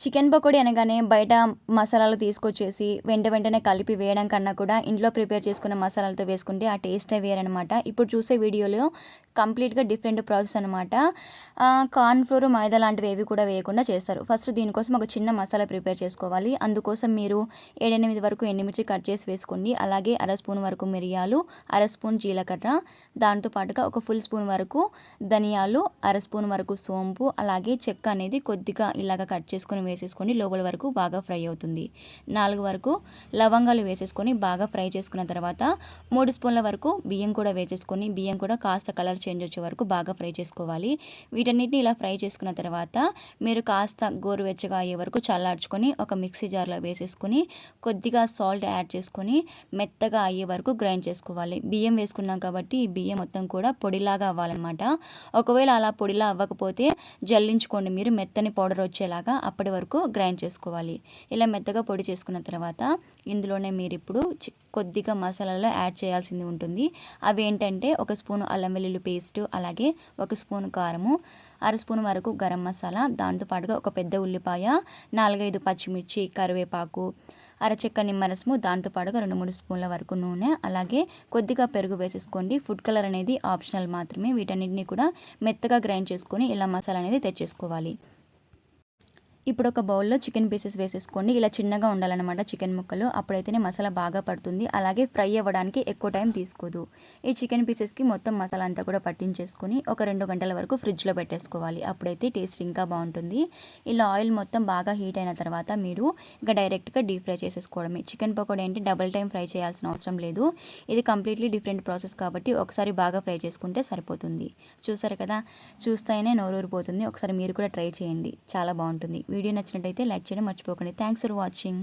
Chicken pakodi అనగానే బయట మసాలాలు తీసుకొచ్చేసి వెంట వెంటనే కలిపి వేయడం కన్నా కూడా ఇంట్లో ప్రిపేర్ చేసుకున్న మసాలాలతో వేసుకుంటే ఆ టేస్టే వేరనమాట ఇప్పుడు చూసే వీడియోలో కంప్లీట్గా డిఫరెంట్ ప్రాసెస్ అనమాట కార్న్ ఫ్లోర్ మైదా లాంటివి ఏవి కూడా వేయకుండా చేస్తారు. ఫస్ట్ దీనికోసం ఒక చిన్న మసాలా ప్రిపేర్ చేసుకోవాలి. అందుకోసం మీరు ఏడెనిమిది వరకు ఎండుమిర్చి కట్ చేసి వేసుకోండి. అలాగే అర స్పూన్ వరకు మిరియాలు అర స్పూన్ జీలకర్ర దాంతో పాటుగా ఒక ఫుల్ స్పూన్ వరకు ధనియాలు అర స్పూన్ వరకు సోంపు అలాగే చెక్క అనేది కొద్దిగా ఇలాగ కట్ చేసుకొని వేసేసుకొని లోపల వరకు బాగా ఫ్రై అవుతుంది. నాలుగు వరకు లవంగాలు వేసేసుకొని బాగా ఫ్రై చేసుకున్న తర్వాత మూడు స్పూన్ల వరకు బియ్యం కూడా వేసేసుకొని బియ్యం కూడా కాస్త కలర్ చేంజ్ వచ్చే వరకు బాగా ఫ్రై చేసుకోవాలి. వీటన్నిటిని ఇలా ఫ్రై చేసుకున్న తర్వాత మీరు కాస్త గోరువెచ్చగా అయ్యే వరకు చల్లార్చుకొని ఒక మిక్సీ జార్లో వేసేసుకొని కొద్దిగా సాల్ట్ యాడ్ చేసుకొని మెత్తగా అయ్యే వరకు గ్రైండ్ చేసుకోవాలి. బియ్యం వేసుకున్నాం కాబట్టి ఈ బియ్యం మొత్తం కూడా పొడిలాగా అవ్వాలన్నమాట. ఒకవేళ అలా పొడిలా అవ్వకపోతే జల్లించుకోండి. మీరు మెత్తని పౌడర్ వచ్చేలాగా అప్పటి వరకు గ్రైండ్ చేసుకోవాలి. ఇలా మెత్తగా పొడి చేసుకున్న తర్వాత ఇందులోనే మీరు ఇప్పుడు కొద్దిగా మసాలాలో యాడ్ చేయాల్సింది ఉంటుంది. అవి ఏంటంటే ఒక స్పూన్ అల్లం వెల్లుల్లి పేస్ట్ అలాగే ఒక స్పూన్ కారము అర స్పూన్ వరకు గరం మసాలా దాంతోపాటుగా ఒక పెద్ద ఉల్లిపాయ నాలుగైదు పచ్చిమిర్చి కరివేపాకు అరచెక్క నిమ్మరసము దాంతోపాటుగా రెండు మూడు స్పూన్ల వరకు నూనె అలాగే కొద్దిగా పెరుగు వేసేసుకోండి. ఫుడ్ కలర్ అనేది ఆప్షనల్ మాత్రమే. వీటన్నిటిని కూడా మెత్తగా గ్రైండ్ చేసుకొని ఇలా మసాలా అనేది తెచ్చేసుకోవాలి. ఇప్పుడు ఒక బౌల్లో చికెన్ పీసెస్ వేసేసుకోండి. ఇలా చిన్నగా ఉండాలన్నమాట చికెన్ ముక్కలు. అప్పుడైతేనే మసాలా బాగా పడుతుంది. అలాగే ఫ్రై అవ్వడానికి ఎక్కువ టైం తీసుకోదు. ఈ చికెన్ పీసెస్కి మొత్తం మసాలా అంతా కూడా పట్టించేసుకొని ఒక రెండు గంటల వరకు ఫ్రిడ్జ్లో పెట్టేసుకోవాలి. అప్పుడైతే టేస్ట్ ఇంకా బాగుంటుంది. ఇలా ఆయిల్ మొత్తం బాగా హీట్ అయిన తర్వాత మీరు ఇంకా డైరెక్ట్గా డీప్ ఫ్రై చేసేసుకోవడమే. చికెన్ పకోడీ అంటే డబల్ టైం ఫ్రై చేయాల్సిన అవసరం లేదు. ఇది కంప్లీట్లీ డిఫరెంట్ ప్రాసెస్ కాబట్టి ఒకసారి బాగా ఫ్రై చేసుకుంటే సరిపోతుంది. చూసారు కదా? చూస్తేనే నోరూరిపోతుంది. ఒకసారి మీరు కూడా ట్రై చేయండి. చాలా బాగుంటుంది. వీడియో నచ్చినట్టయితే లైక్ చేయడం మర్చిపోకండి. Thanks for watching